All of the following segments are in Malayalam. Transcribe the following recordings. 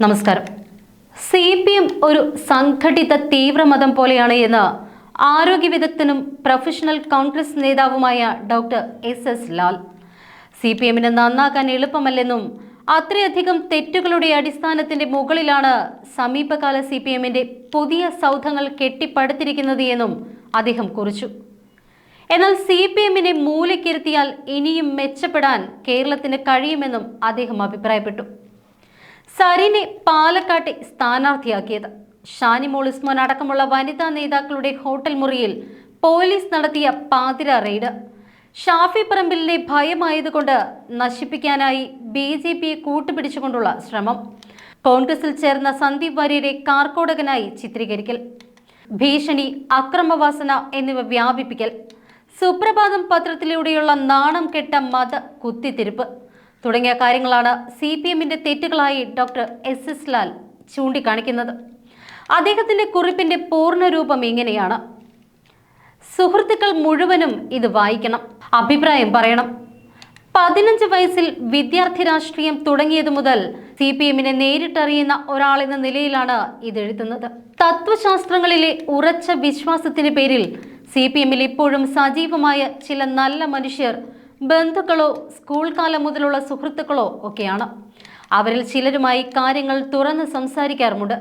നമസ്കാരം. സി പി എം ഒരു സംഘടിത തീവ്രമതം പോലെയാണ് എന്ന് ആരോഗ്യ വിദഗ്ധനും പ്രൊഫഷണൽ കോൺഗ്രസ് നേതാവുമായ doctor S S Lal. C P എമ്മിന് നന്നാക്കാൻ എളുപ്പമല്ലെന്നും അത്രയധികം തെറ്റുകളുടെ അടിസ്ഥാനത്തിന്റെ മുകളിലാണ് സമീപകാല സി പി എമ്മിന്റെ പുതിയ സൗധങ്ങൾ കെട്ടിപ്പടുത്തിരിക്കുന്നത് എന്നും അദ്ദേഹം കുറിച്ചു. എന്നാൽ സി പി എമ്മിനെ മൂലക്കിരുത്തിയാൽ ഇനിയും മെച്ചപ്പെടാൻ കേരളത്തിന് കഴിയുമെന്നും അദ്ദേഹം അഭിപ്രായപ്പെട്ടു. സരിനെ പാലക്കാട്ടെ സ്ഥാനാർത്ഥിയാക്കിയത്. ഷാനിമോൾ ഉസ്മാൻ അടക്കമുള്ള വനിതാ നേതാക്കളുടെ ഹോട്ടൽ മുറിയിൽ പോലീസ് നടത്തിയ പാതിര റെയ്ഡ്. ഷാഫി പറമ്പിലിനെ ഭയമായതുകൊണ്ട് നശിപ്പിക്കാനായി ബി ജെ പിയെ കൂട്ടുപിടിച്ചുകൊണ്ടുള്ള ശ്രമം. കോൺഗ്രസിൽ ചേർന്ന സന്ദീപ് വാര്യരെ കാർക്കോടകനായി ചിത്രീകരിക്കൽ. ഭീഷണി അക്രമവാസന എന്നിവ വ്യാപിപ്പിക്കൽ. സുപ്രഭാതം പത്രത്തിലൂടെയുള്ള നാണം കെട്ട മത കുത്തിത്തിരിപ്പ്. തുടങ്ങിയ കാര്യങ്ങളാണ് സി പി എമ്മിന്റെ തെറ്റുകളായി ഡോക്ടർ എസ് എസ് ലാൽ ചൂണ്ടിക്കാണിക്കുന്നത്. അദ്ദേഹത്തിന്റെ കുറിപ്പിന്റെ പൂർണരൂപം ഇങ്ങനെയാണ്. സുഹൃത്തുക്കൾ മുഴുവനും ഇത് വായിക്കണം അഭിപ്രായം പറയണം. പതിനഞ്ച് വയസ്സിൽ വിദ്യാർത്ഥി രാഷ്ട്രീയം തുടങ്ങിയതു മുതൽ സി പി എമ്മിനെ നേരിട്ടറിയുന്ന ഒരാളെന്ന നിലയിലാണ് ഇത് എഴുതുന്നത് തത്വശാസ്ത്രങ്ങളിലെ ഉറച്ച വിശ്വാസത്തിന് പേരിൽ സി പി എമ്മിൽ ഇപ്പോഴും സജീവമായ ചില നല്ല മനുഷ്യർ ബന്ധുക്കളോ സ്കൂൾ കാലം മുതലുള്ള സുഹൃത്തുക്കളോ ഒക്കെയാണ്. അവരിൽ ചിലരുമായി കാര്യങ്ങൾ തുറന്ന് സംസാരിക്കാറുമുണ്ട്.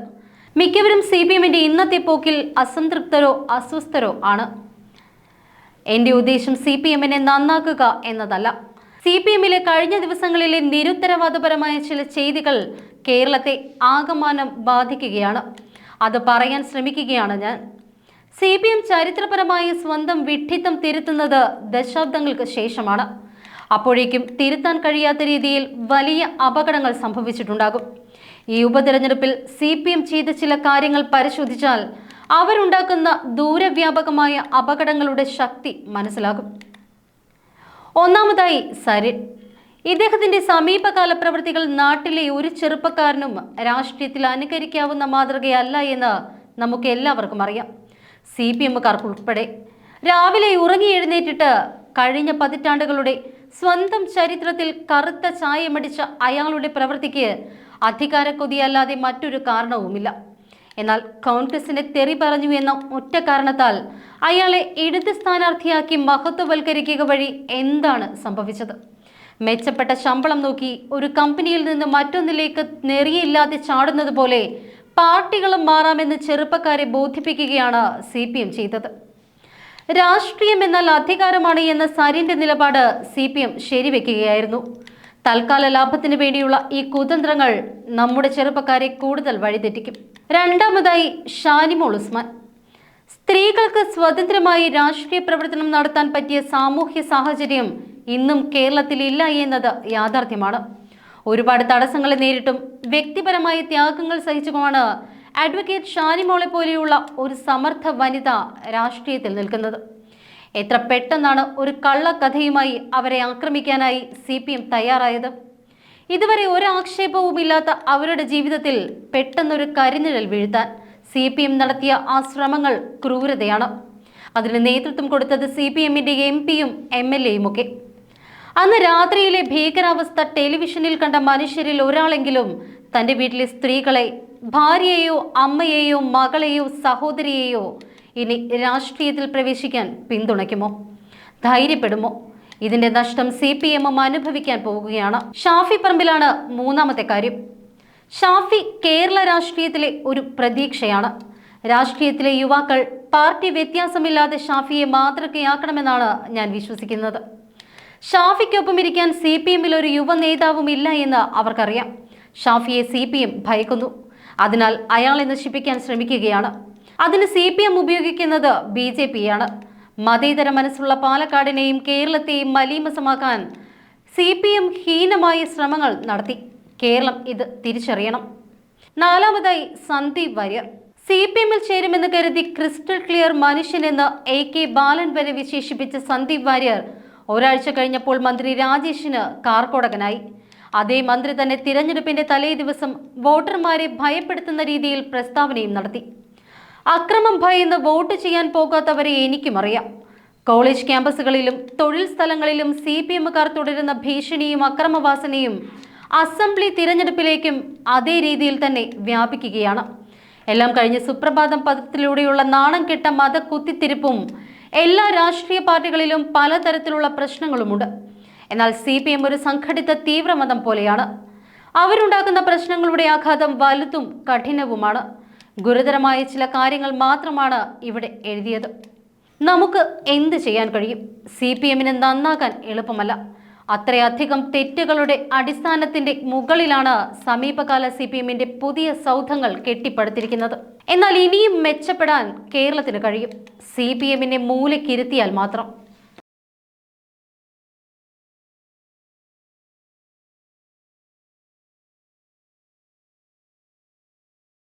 മിക്കവരും സി പി എമ്മിന്റെ ഇന്നത്തെ പോക്കിൽ അസംതൃപ്തരോ അസ്വസ്ഥരോ ആണ്. എന്റെ ഉദ്ദേശം സി പി എമ്മിനെ നന്നാക്കുക എന്നതല്ല. സി പി എമ്മിലെ കഴിഞ്ഞ ദിവസങ്ങളിലെ നിരുത്തരവാദപരമായ ചില ചെയ്തികൾ കേരളത്തെ ആകമാനം ബാധിക്കുകയാണ്. അത് പറയാൻ ശ്രമിക്കുകയാണ് ഞാൻ. സി പി എം ചരിത്രപരമായി സ്വന്തം വിഡ്ഢിത്തം തിരുത്തുന്നത് ദശാബ്ദങ്ങൾക്ക് ശേഷമാണ്. അപ്പോഴേക്കും തിരുത്താൻ കഴിയാത്ത രീതിയിൽ വലിയ അപകടങ്ങൾ സംഭവിച്ചിട്ടുണ്ടാകും. ഈ ഉപതെരഞ്ഞെടുപ്പിൽ സി പി എം ചെയ്ത ചില കാര്യങ്ങൾ പരിശോധിച്ചാൽ അവരുണ്ടാക്കുന്ന ദൂരവ്യാപകമായ അപകടങ്ങളുടെ ശക്തി മനസ്സിലാകും. ഒന്നാമതായി സരിൻ. ഇദ്ദേഹത്തിന്റെ സമീപകാല പ്രവൃത്തികൾ നാട്ടിലെ ഒരു ചെറുപ്പക്കാരനും രാഷ്ട്രീയത്തിൽ അനുകരിക്കാവുന്ന മാതൃകയല്ല എന്ന് നമുക്ക് എല്ലാവർക്കും അറിയാം. സി പി എമ്മുകാർക്ക് ഉൾപ്പെടെ. രാവിലെ ഉറങ്ങി എഴുന്നേറ്റിട്ട് കഴിഞ്ഞ പതിറ്റാണ്ടുകളുടെ സ്വന്തം ചരിത്രത്തിൽ കറുത്ത ചായമടിച്ച അയാളുടെ പ്രവൃത്തിക്ക് അധികാരക്കൊതിയല്ലാതെ മറ്റൊരു കാരണവുമില്ല. എന്നാൽ കോൺഗ്രസിനെ തെറി പറഞ്ഞു എന്ന ഒറ്റ കാരണത്താൽ അയാളെ ഇടത് സ്ഥാനാർത്ഥിയാക്കി മഹത്വവൽക്കരിക്കുക വഴി എന്താണ് സംഭവിച്ചത്? മെച്ചപ്പെട്ട ശമ്പളം നോക്കി ഒരു കമ്പനിയിൽ നിന്ന് മറ്റൊന്നിലേക്ക് നെറിയില്ലാതെ ചാടുന്നത് പോലെ പാർട്ടികളും മാറാമെന്ന് ചെറുപ്പക്കാരെ ബോധിപ്പിക്കുകയാണ് സി പി എം ചെയ്തത്. രാഷ്ട്രീയം എന്നാൽ അധികാരമാണ് എന്ന സരിന്റെ നിലപാട് സി പി എം ശരിവെക്കുകയായിരുന്നു. തൽക്കാല ലാഭത്തിന് വേണ്ടിയുള്ള ഈ കുതന്ത്രങ്ങൾ നമ്മുടെ ചെറുപ്പക്കാരെ കൂടുതൽ വഴിതെറ്റിക്കും. രണ്ടാമതായി ഷാനിമോൾ ഉസ്മാൻ. സ്ത്രീകൾക്ക് സ്വതന്ത്രമായി രാഷ്ട്രീയ പ്രവർത്തനം നടത്താൻ പറ്റിയ സാമൂഹ്യ സാഹചര്യം ഇന്നും കേരളത്തിൽ ഇല്ല എന്നത് യാഥാർത്ഥ്യമാണ്. ഒരുപാട് തടസ്സങ്ങളെ നേരിട്ടും വ്യക്തിപരമായ ത്യാഗങ്ങൾ സഹിച്ചുമാണ് അഡ്വക്കേറ്റ് ഷാനിമോളെ പോലെയുള്ള ഒരു സമർത്ഥ വനിത രാഷ്ട്രീയത്തിൽ നിൽക്കുന്നത്. എത്ര പെട്ടെന്നാണ് ഒരു കള്ളക്കഥയുമായി അവരെ ആക്രമിക്കാനായി സി പി എം തയ്യാറായത്? ഇതുവരെ ഒരു ആക്ഷേപവുമില്ലാത്ത അവരുടെ ജീവിതത്തിൽ പെട്ടെന്നൊരു കരിനിഴൽ വീഴ്ത്താൻ സി പി എം നടത്തിയ ആ ശ്രമങ്ങൾ ക്രൂരതയാണ്. അതിന് നേതൃത്വം കൊടുത്തത് സി പി എമ്മിന്റെ എം പിയും എം എൽ എയും ഒക്കെ. അന്ന് രാത്രിയിലെ ഭീകരാവസ്ഥ ടെലിവിഷനിൽ കണ്ട മനുഷ്യരിൽ ഒരാളെങ്കിലും തന്റെ വീട്ടിലെ സ്ത്രീകളെ ഭാര്യയെയോ അമ്മയെയോ മകളെയോ സഹോദരിയെയോ ഇനി രാഷ്ട്രീയത്തിൽ പ്രവേശിക്കാൻ പിന്തുണയ്ക്കുമോ? ധൈര്യപ്പെടുമോ? ഇതിന്റെ നഷ്ടം സി പി എമ്മും അനുഭവിക്കാൻ പോവുകയാണ് ഷാഫി പറമ്പിലാണ് മൂന്നാമത്തെ കാര്യം. ഷാഫി കേരള രാഷ്ട്രീയത്തിലെ ഒരു പ്രതീക്ഷയാണ്. രാഷ്ട്രീയത്തിലെ യുവാക്കൾ പാർട്ടി വ്യത്യാസമില്ലാതെ ഷാഫിയെ മാതൃകയാക്കണമെന്നാണ് ഞാൻ വിശ്വസിക്കുന്നത്. ഷാഫിക്കൊപ്പം ഇരിക്കാൻ സി പി എമ്മിൽ ഒരു യുവ നേതാവും ഇല്ല എന്ന് അവർക്കറിയാം. ഷാഫിയെ സി പി എം ഭയക്കുന്നു. അതിനാൽ അയാളെ നശിപ്പിക്കാൻ ശ്രമിക്കുകയാണ്. അതിന് സി പി എം ഉപയോഗിക്കുന്നത് ബി ജെ പിയാണ്. മതേതര മനസ്സുള്ള പാലക്കാടിനെയും കേരളത്തെയും മലീമസമാക്കാൻ സി പി എം ഹീനമായ ശ്രമങ്ങൾ നടത്തി. കേരളം ഇത് തിരിച്ചറിയണം. നാലാമതായി സന്ദീപ് വാര്യർ. സി പി എമ്മിൽ ചേരുമെന്ന് കരുതി ക്രിസ്റ്റൽ ക്ലിയർ മനുഷ്യനെന്ന് എ കെ ബാലൻ വരെ വിശേഷിപ്പിച്ച സന്ദീപ് വാര്യർ ഒരാഴ്ച കഴിഞ്ഞപ്പോൾ മന്ത്രി രാജേഷിന് കാർക്കോടകനായി. അതേ മന്ത്രി തന്നെ തിരഞ്ഞെടുപ്പിന്റെ തലേ ദിവസം വോട്ടർമാരെ ഭയപ്പെടുത്തുന്ന രീതിയിൽ പ്രസ്താവനയും നടത്തി. അക്രമം ഭയന്ന് വോട്ട് ചെയ്യാൻ പോകാത്തവരെ എനിക്കും അറിയാം. കോളേജ് ക്യാമ്പസുകളിലും തൊഴിൽ സ്ഥലങ്ങളിലും സി പി എമ്മുകാർ തുടരുന്ന ഭീഷണിയും അക്രമവാസനയും അസംബ്ലി തിരഞ്ഞെടുപ്പിലേക്കും അതേ രീതിയിൽ തന്നെ വ്യാപിക്കുകയാണ്. എല്ലാം കഴിഞ്ഞ് സുപ്രഭാതം പദത്തിലൂടെയുള്ള നാണം കെട്ട മത കുത്തിത്തിരിപ്പും എല്ലാ രാഷ്ട്രീയ പാർട്ടികളിലും പലതരത്തിലുള്ള പ്രശ്നങ്ങളുമുണ്ട്. എന്നാൽ സി പി എം ഒരു സംഘടിത തീവ്രമതം പോലെയാണ്. അവരുണ്ടാക്കുന്ന പ്രശ്നങ്ങളുടെ ആഘാതം വലുതും കഠിനവുമാണ്. ഗുരുതരമായ ചില കാര്യങ്ങൾ മാത്രമാണ് ഇവിടെ എഴുതിയത്. നമുക്ക് എന്ത് ചെയ്യാൻ കഴിയും? സി പി എമ്മിന് നന്നാക്കാൻ എളുപ്പമല്ല. അത്രയധികം തെറ്റുകളുടെ അടിസ്ഥാനത്തിന്റെ മുകളിലാണ് സമീപകാല സി പി പുതിയ സൗധങ്ങൾ കെട്ടിപ്പടുത്തിരിക്കുന്നത്. എന്നാൽ ഇനിയും മെച്ചപ്പെടാൻ കേരളത്തിന് കഴിയും. സി പി എമ്മിനെ മൂലക്കിരുത്തിയാൽ മാത്രം.